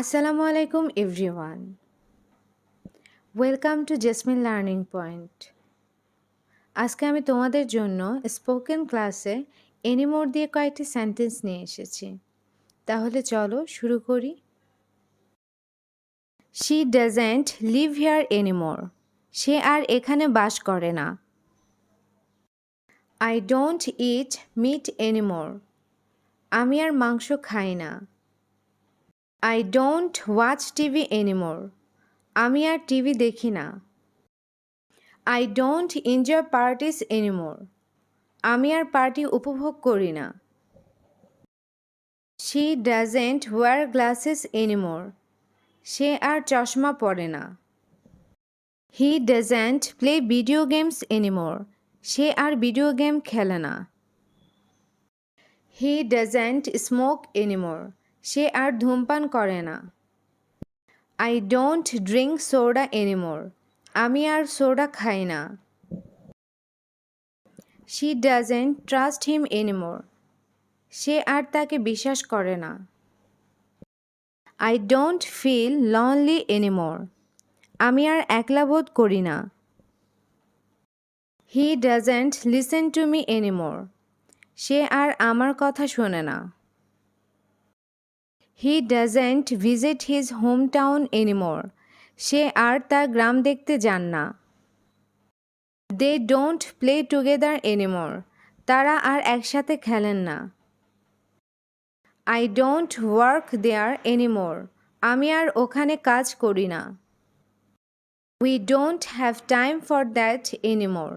আসসালামু আলাইকুম, everyone. Welcome to Jasmine learning point. আজকে আমি তোমাদের জন্য স্পোকেন ক্লাসে এনিমোর দিয়ে কয়েকটি সেন্টেন্স নিয়ে এসেছি। তাহলে চলো শুরু করি। She doesn't live here anymore সে আর এখানে বাস করে না। I don't eat meat anymore আমি আর মাংস খাই না। I don't watch TV anymore আমি আর টিভি দেখি না। I don't enjoy parties anymore আমি আর পার্টি উপভোগ করি না। She doesn't wear glasses anymore সে আর চশমা পরে না। He doesn't play video games anymore সে আর ভিডিও গেম খেলে না। হি ডাজেন্ট স্মোক এনিমোর সে আর ধূমপান করে না। I don't drink soda anymore আমি আর সোডা খাই না। She doesn't trust him anymore সে আর তাকে বিশ্বাস করে না। I don't feel lonely anymore আমি আর একলা বোধ করি না। He doesn't listen to me anymore সে আর আমার কথা শোনে না। He doesn't visit his home town anymore সে আর তার গ্রাম দেখতে যান না। They don't play together anymore তারা আর একসাথে খেলেন না। I don't work there anymore আমি আর ওখানে কাজ করি না। We don't have time for that anymore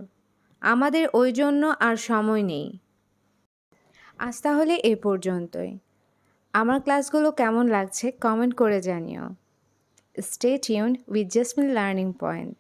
আমাদের ওই জন্য আর সময় নেই। আজ তাহলে এ পর্যন্তই। আমার ক্লাসগুলো কেমন লাগছে কমেন্ট করে জানিও। Stay tune with Jasmine learning point